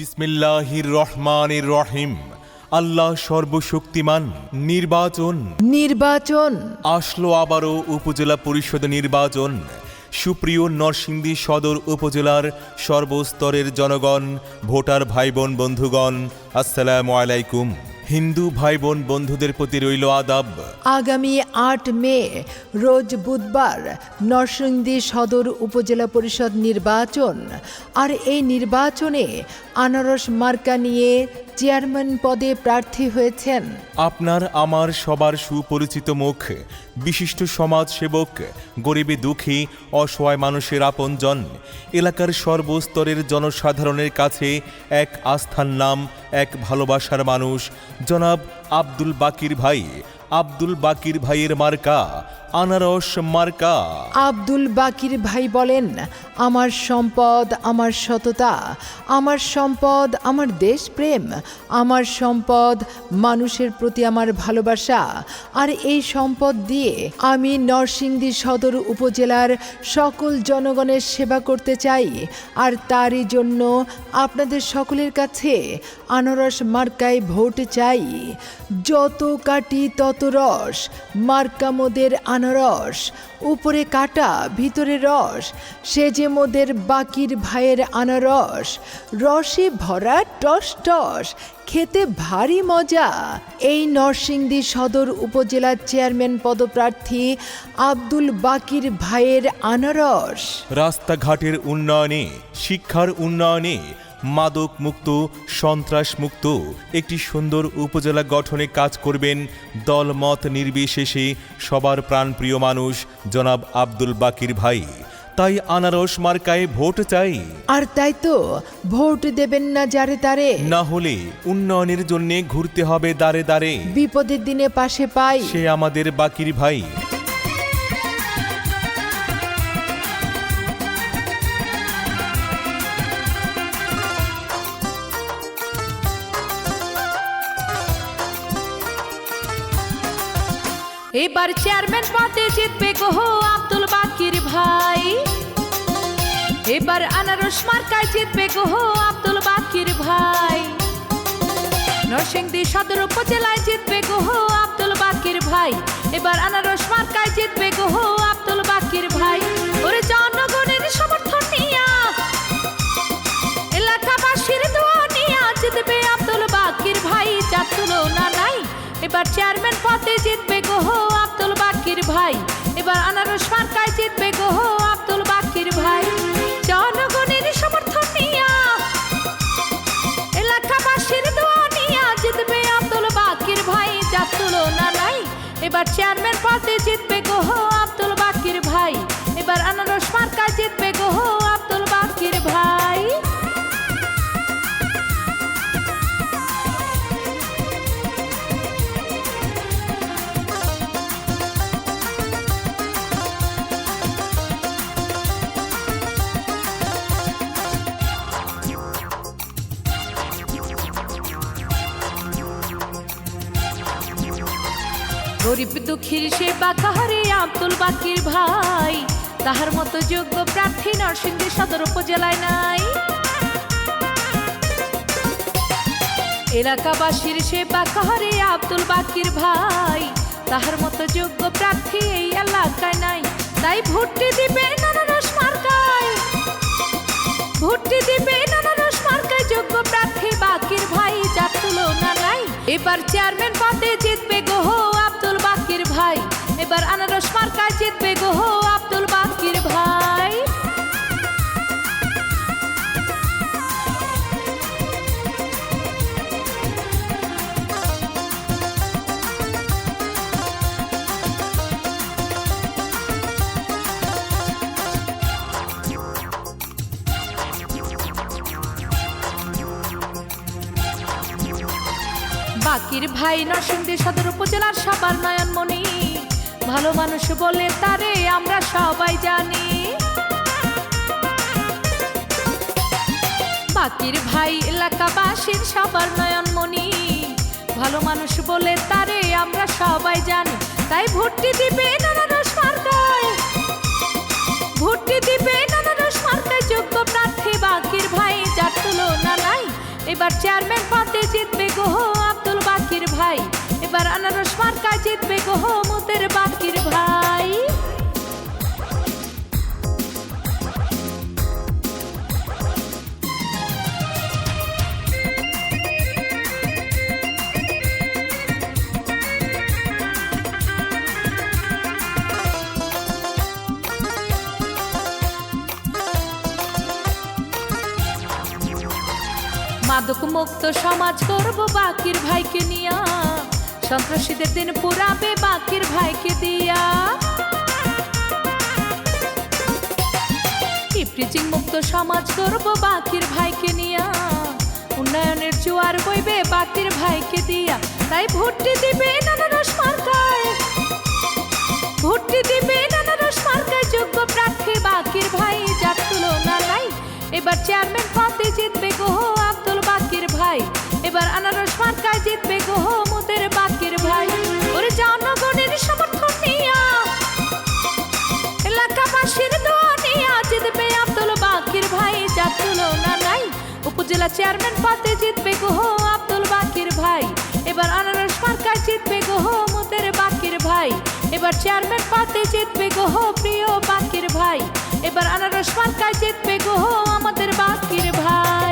বিসমিল্লাহির রহমানির রহিম। আল্লাহ সর্বশক্তিমান নির্বাচন। নির্বাচন। আসলো আবারও উপজেলা পরিষদ নির্বাচন। সুপ্রিয় নরসিংদী সদর উপজেলার সর্বস্তরের জনগণ ভোটার ভাই বোন বন্ধুগণ আসসালামু আলাইকুম। হিন্দু ভাই বোন বন্ধুদের প্রতি রইল আদাব। আগামী আট মে রোজ বুধবার নরসিংদী সদর উপজেলা পরিষদ নির্বাচন। আর এই নির্বাচনে আনারস মার্কা নিয়ে চেয়ারম্যান পদে প্রার্থী হয়েছেন। আপনার আমার সবার সুপরিচিত মুখ, বিশিষ্ট সমাজ সেবক গরিবে দুঃখী, অসহায় মানুষের আপনজন, এলাকার সর্বস্তরের জনসাধারণের কাছে এক আস্থার নাম, এক ভালোবাসার মানুষ, জনাব আব্দুল বাকির ভাই, আব্দুল বাকির ভাইয়ের মার্কা আনারস মার্কা। আব্দুল বাকির ভাই বলেন, আমার সম্পদ, আমার সততা, আমার সম্পদ, আমার দেশপ্রেম, আমার সম্পদ, মানুষের প্রতি আমার ভালোবাসা, আর এই সম্পদ দিয়ে আমি নরসিংদী সদর উপজেলার সকল জনগণের সেবা করতে চাই, আর তারই জন্য আপনাদের সকলের কাছে আনারস মার্কায় ভোট চাই। যত কাটি তত রস, মার্কা মোদের আনারস উপরে কাটা, ভিতরে রস। সে যে মোদের বাকির ভাইয়ের আনারস, রসে ভরা টস টস, খেতে ভারী মজা। এই নরসিংদী সদর উপজেলার চেয়ারম্যান পদপ্রার্থী আব্দুল বাকির ভাইয়ের আনারস। রাস্তাঘাটের উন্নয়নে, শিক্ষার উন্নয়নে মাদক মুক্ত সন্ত্রাস মুক্ত একটি সুন্দর উপজেলা গঠনে কাজ করবেন দলমত নির্বিশেষে সবার প্রাণপ্রিয় মানুষ জনাব আব্দুল বাকির ভাই। তাই আনারস মার্কায় ভোট চাই। আর তাই তো ভোট দেবেন না যারে তারে। না হলে উন্নয়নের জন্য ঘুরতে হবে দাঁড়ে দাঁড়ে বিপদের দিনে পাশে পাই। সে আমাদের বাকির ভাই। এবার চেয়ারম্যান পদে জিতবে গো আব্দুল বাকির ভাই। এবার আনারস মার্কায় জিতবে গো আব্দুল বাকির ভাই। নরসিংদী সদর উপজেলায় জিতবে গো আব্দুল বাকির ভাই। এবার আনারস মার্কায় জিতবে গো আব্দুল বাকির ভাই। ওরে জনগণের সমর্থন নিয়া এলাকাবাসীর দোয়া নিয়া জিতবে আব্দুল বাকির ভাই। যার তুলনা নাই, এবার চেয়ারম্যান পদে জিতবে এবার আনারস মার্কায় জিতবে গো আব্দুল বাকির ভাই। জনগণের সমর্থন নিয়া এলাকাবাসীর দোয়া নিয়া জিতবে আব্দুল বাকির ভাই। যা তুলনা নাই, এবার চেয়ারম্যান পদে জিতবে গো আব্দুল বাকির ভাই। এবার আনারস মার্কায় জিতবে গরিব দুঃখীর সেবা কাহারে, আব্দুল বাকির ভাই? তাহার মতো যোগ্য প্রার্থী নরসিংদী সদর উপজেলায় নাই। এলাকাবাসীর সেবা কাহারে, আব্দুল বাকির ভাই? তাহার মতো যোগ্য প্রার্থী এই এলাকায় নাই। তাই ভোটটি দিবে নানারস মার্কায়। ভোটটি দিবে মার্কায়, যোগ্য প্রার্থী বাকির ভাই যার তুলনা নাই। এবার চেয়ারম্যান পদে বাকির ভাই নরসিংদী সদর উপজেলার সবার নয়নমণি। ভালো মানুষ বলে তারে আমরা সবাই জানি। বাকির ভাই এলাকাবাসীর সবার নয়নমণি। ভালো মানুষ বলে তারে আমরা সবাই জানি। তাই ভোটটি দিবে নানারস মার্কায়। ভোটটি দিবে নানারস মার্কায়। যোগ্য প্রার্থী বাকির ভাই যার তুলনা নাই। এবার চেয়ারম্যান পদে জিতবে গো আব্দুল বাকির ভাই। এবার আনারস মার্কা জিতবে গো মোদের বাকির ভাই। মাদক মুক্ত সমাজ করব বাকির ভাইকে নিয়া। সন্ত্রাসীদের দিন পুরাবে বাকির ভাইকে দিয়া। ইফ্রিজিং মুক্ত সমাজ করব বাকির ভাইকে নিয়া। উন্নয়নের জোয়ার বইবে বাকির ভাইকে দিয়া। তাই ভর্তি দিবে নানারস মার্কায় ভোটটি দিবে নানারস মার্কায় যোগ্য প্রার্থী বাকির ভাই যার তুলনা নাই। এবার চেয়ারম্যান পদে জিতবে গো। আব্দুল বাকির ভাই এবার আনারস মার্কায় জিতবে গো মোদের বাকির ভাই। ওরে জনগণের সমর্থন নিয়া এলাকাবাসীর দোয়া নিয়া জিতবে আব্দুল বাকির ভাই। যার তুলনা নাই, উপজেলা চেয়ারম্যান পদে জিতবে গো আব্দুল বাকির ভাই। এবার আনারস মার্কায় জিতবে গো মোদের বাকির ভাই। এবার চেয়ারম্যান পদে জিতবে গো প্রিয় বাকির ভাই। এবার আনারস মার্কায় জিতবে গো আমাদের বাকির ভাই।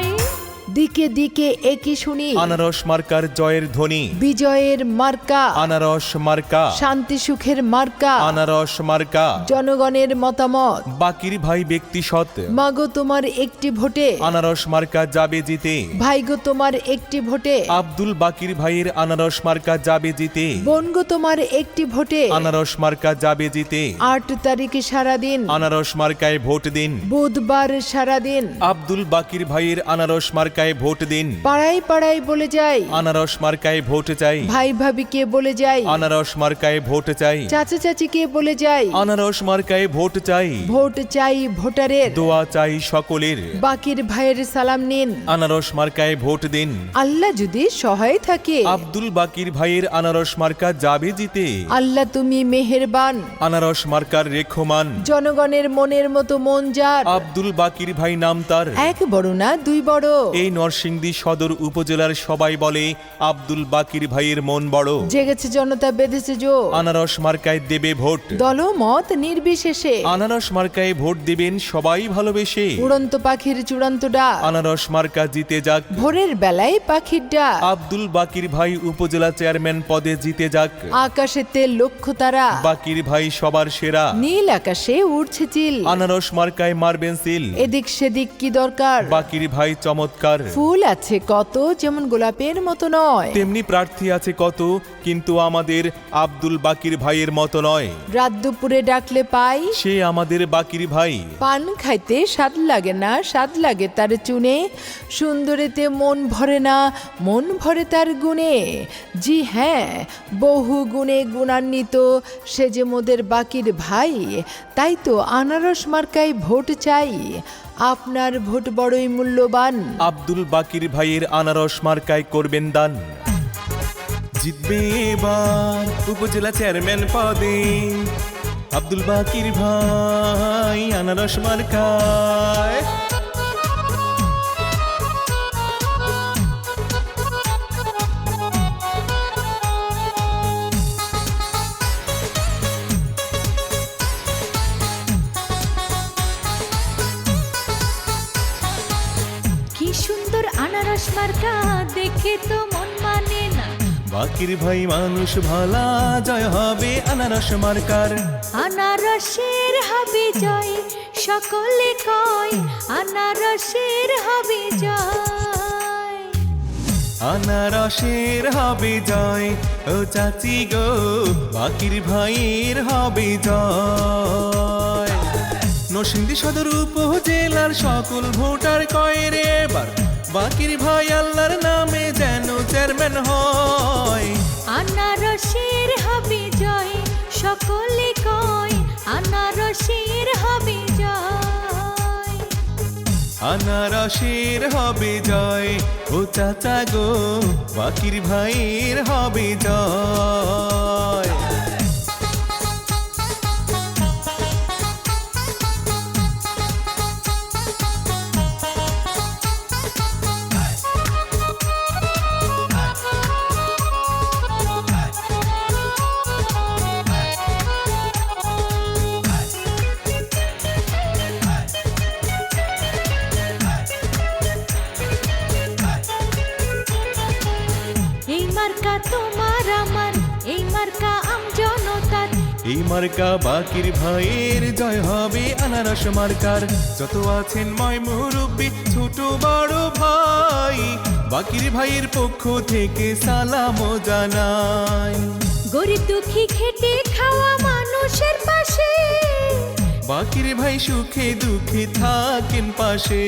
দিকে দিকে একই শুনি। আনারস মার্কার জয়ের ধ্বনি। বিজয়ের মার্কা। আনারস মার্কা। শান্তি সুখের মার্কা। আনারস মার্কা। জনগণের মতামত। বাকির ভাই ব্যক্তি সৎ। মাগো তোমার একটি ভোটে। আনারস মার্কা যাবে জিতে। ভাইগো তোমার একটি ভোটে। আব্দুল বাকির ভাইয়ের আনারস মার্কা যাবে জিতে। বোনগো তোমার একটি ভোটে। আনারস মার্কা যাবে জিতে। আট তারিখে সারাদিন। আনারস মার্কায় ভোট দিন। বুধবার সারাদিন। আব্দুল বাকির ভাইয়ের আনারস মার্কায় ভোট দিন। পাড়ায় পাড়ায় বলে যাই। আনারস মার্কায় ভোট চাই। ভাই ভাবিকে বলে যাই। আনারস মার্কায় ভোট চাই। চাচা চাচিকে বলে যাই। আনারস মার্কায় ভোট চাই। ভোট চাই ভোটারের। দোয়া চাই সকলের। বাকির ভাইয়ের সালাম নিন। আনারস মার্কায় ভোট দিন। আল্লাহ যদি সহায় থাকে। আব্দুল বাকির ভাইয়ের আনারস মার্কা যাবে জিতে। আল্লাহ তুমি মেহেরবান। আনারস মার্কার রেখমান। জনগণের মনের মতো মন যার। আব্দুল বাকির ভাই নাম তার। এক বড় না দুই বড়। এই নরসিংদী সদর উপজেলার সবাই বলে আব্দুল বাকির ভাইয়ের মন বড়। জেগেছে জনতা বেঁধেছে জো আনারস মার্কায় দেবে ভোট। দলমত নির্বিশেষে। আনারস মার্কায় ভোট দিবেন সবাই ভালোবেসে। উড়ন্ত পাখির চূড়ান্ত ডাক। আনারস মার্কা জিতে যাক। ভোরের বেলায় পাখির ডাক। আব্দুল বাকির ভাই উপজেলা চেয়ারম্যান পদে জিতে যাক। আকাশেতে লক্ষ্য তারা। বাকির ভাই সবার সেরা। নীল আকাশে উড়ছে চিল। আনারস মার্কায় মারবেন সিল। এদিক সেদিক কি দরকার? বাকির ভাই চমৎকার। ফুল আছে কত যেমন গোলাপের মতো নয়। তেমনি প্রার্থী আছে কত কিন্তু আমাদের আব্দুল বাকির ভাইয়ের মতো নয়। রাত দুপুরে ডাকলে পাই। সে আমাদের বাকির ভাই। পান খাইতে স্বাদ লাগে না স্বাদ লাগে তার চুনে। সুন্দরীতে মন ভরে না মন ভরে তার গুণে। জি হ্যাঁ বহু গুণে গুণান্বিত সে যে মোদের বাকির ভাই তাই তো আনারস মার্কায় ভোট চাই। আপনার ভোট বড়ই মূল্যবান। আব্দুল বাকির ভাইয়ের আনারস মার্কায় করবেন দান। জিতবে এবার উপজেলা চেয়ারম্যান পদে। আব্দুল বাকির ভাই আনারস মার্কায় মার্কা দেখে তো মন মানে না। বাকির ভাই মানুষ ভালা জয় হবে আনারস মার্কার। আনারসের হবে জয় সকলে কয় আনারসের হবে জয়। আনারসের হবে জয় ও চাচি গো বাকির ভাইয়ের হবে জয়। নরসিংদী সদর উপজেলার সকল ভোটার কয় রে এবার? বাকির ভাই আল্লাহর নামে যেন চেয়ারম্যান হয়। আনারসের হবে জয় সকলে কয় আনারসের হবে জয়। আনারসের হবে জয় ও চাচা গো বাকির ভাইয়ের হবে জয়। এই মার্কা বাকির ভাইয়ের জয় হবে আনারস মার্কার। যত আছেন ময় মুরব্বী ছোট বড় ভাই বাকির ভাইয়ের পক্ষ থেকে সালাম জানাই। গরিব দুঃখী খেটে খাওয়া মানুষের পাশে। বাকির ভাই সুখে দুঃখে থাকেন পাশে।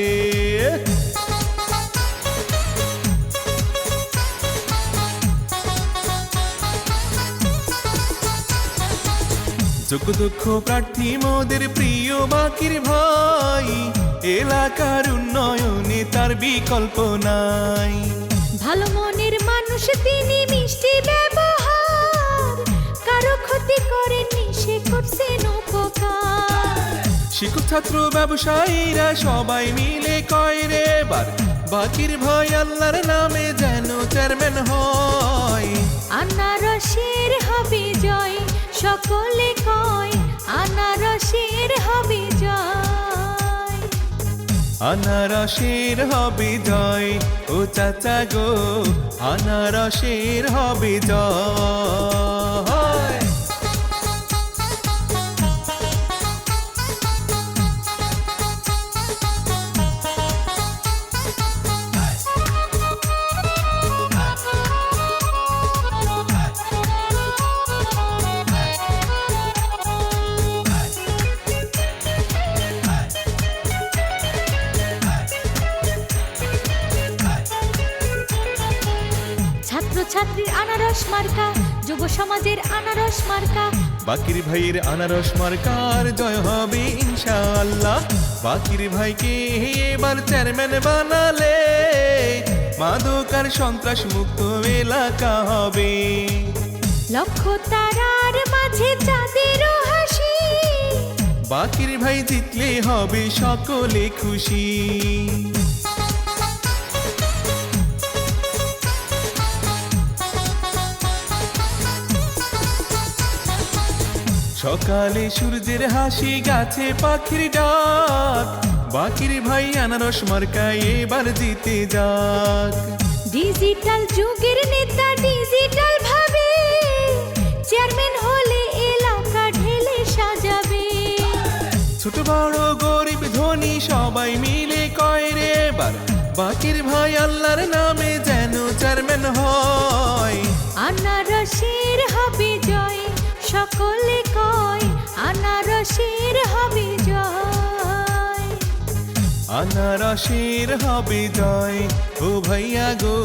যোগ্য দক্ষ প্রার্থী মোদের প্রিয় বাকির ভাই এলাকার উন্নয়নে তার বিকল্প নাই। ভালো মনের মানুষ তিনি মিষ্টি ব্যবহার। কারও ক্ষতি করেননি সে করছেন উপকার শিক্ষক ছাত্র ব্যবসায়ীরা সবাই মিলে কয় রে বার বাকির ভাই আল্লাহর নামে যেন চেয়ারম্যান হয়। আনারসের হবে জয়। সকলে কয় আনারসের হবে জয়। আনারসের হবে জয় ও চাচা গো আনারসের হবে জয়। ছাত্র ছাত্রীর আনারস মার্কা যুব সমাজের আনারস মার্কা। বাকির ভাইয়ের আনারস মার্কার জয় হবে ইনশাআল্লাহ। বাকির ভাইকে এবার চেয়ারম্যান বানালে মাদকার সন্ত্রাস মুক্ত এলাকা হবে। লক্ষ তারার মাঝে চাঁদেরও হাসি। বাকির ভাই জিতলে হবে সকলে খুশি। সকালে সূর্যের হাসি গাছে পাখির ডাক। বাকির ভাই আনারস মার্কায় এবার জিতে যাক। ডিজিটাল যুগের নেতা ডিজিটাল ভাবে চেয়ারম্যান হলে এলাকা ঢেলে সাজাবে। ছোট বড় গরিব ধনী সবাই মিলে কয় রে এবার। বাকির ভাই আল্লাহর নামে যেন চেয়ারম্যান হয়। আনারসের হবে জয়। সকলে কয়, আনারসের হবে জয়। আনারসের হবে জয়, ও ভাইয়া গো,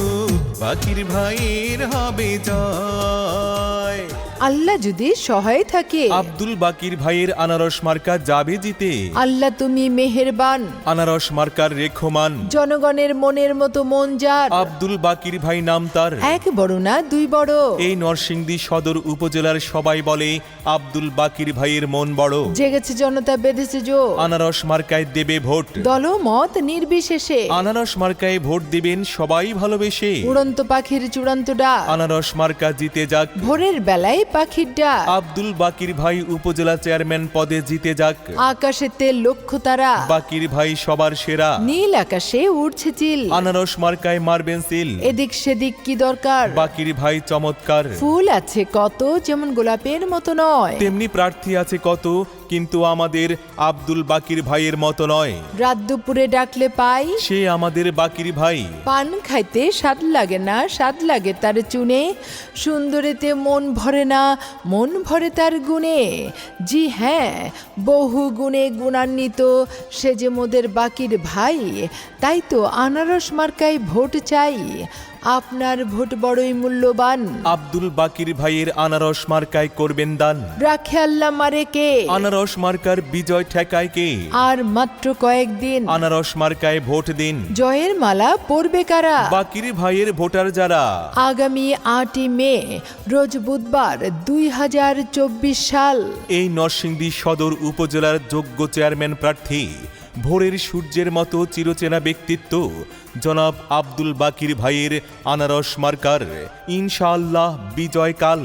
বাকির ভাইয়ের হবে জয়। আল্লাহ যদি সহায় থাকে। আব্দুল বাকির ভাইয়ের আনারস মার্কা যাবে জিতে। আল্লাহ তুমি মেহেরবান। আনারস মার্কার রেখমান। জনগণের মনের মতো মন যার। আব্দুল বাকির ভাই নাম তার। এক বড় না দুই বড়। এই নরসিংদী সদর উপজেলার সবাই বলে আব্দুল বাকির ভাইয়ের মন বড়। জেগেছে জনতা বেঁধেছে জো আনারস মার্কায় দেবে ভোট। দলমত নির্বিশেষে। আনারস মার্কায় ভোট দিবেন সবাই ভালোবেসে। উড়ন্ত পাখির চূড়ান্ত ডাক। আনারস মার্কা জিতে যাক। ভোরের বেলায় পাখির ডাক। আব্দুল বাকির ভাই উপজেলা চেয়ারম্যান পদে জিতে যাক। আকাশেতে লক্ষ্য তারা। বাকির ভাই সবার সেরা। নীল আকাশে উড়ছে চিল। আনারস মার্কায় মারবেন সিল। এদিক সেদিক কি দরকার? বাকির ভাই চমৎকার। ফুল আছে কত যেমন গোলাপের মতো নয়। তেমনি প্রার্থী আছে কত কিন্তু আমাদের আব্দুল বাকির ভাইয়ের মতো নয়। রাত দুপুরে ডাকলে পাই। সে আমাদের বাকির ভাই। পান খাইতে স্বাদ লাগে না স্বাদ লাগে তার চুনে। সুন্দরীতে মন ভরে না মন ভরে তার গুণে। জি হ্যাঁ বহু গুণে গুণান্বিত সে যে মোদের বাকির ভাই তাই তো আনারস মার্কায় ভোট চাই। আপনার ভোট বড়ই মূল্যবান। আব্দুল বাকির ভাইয়ের আনারস মার্কায় করবেন দান। রাখে আল্লাহ মারে কে? আনারস মার্কার বিজয় ঠেকায় কে? আর মাত্র কয়েকদিন আনারস মার্কায় ভোট দিন। জয়ের মালা পরবে কারা? বাকির ভাইয়ের ভোটার যারা? আগামী আটই মে রোজ বুধবার দুই হাজার চব্বিশ সাল। এই নরসিংদী সদর উপজেলার যোগ্য চেয়ারম্যান প্রার্থী ভোরের সূর্যের মতো চিরচেনা ব্যক্তিত্ব জনাব আব্দুল বাকির ভাইয়ের আনারস মার্কার ইনশাআল্লাহ বিজয়কাল।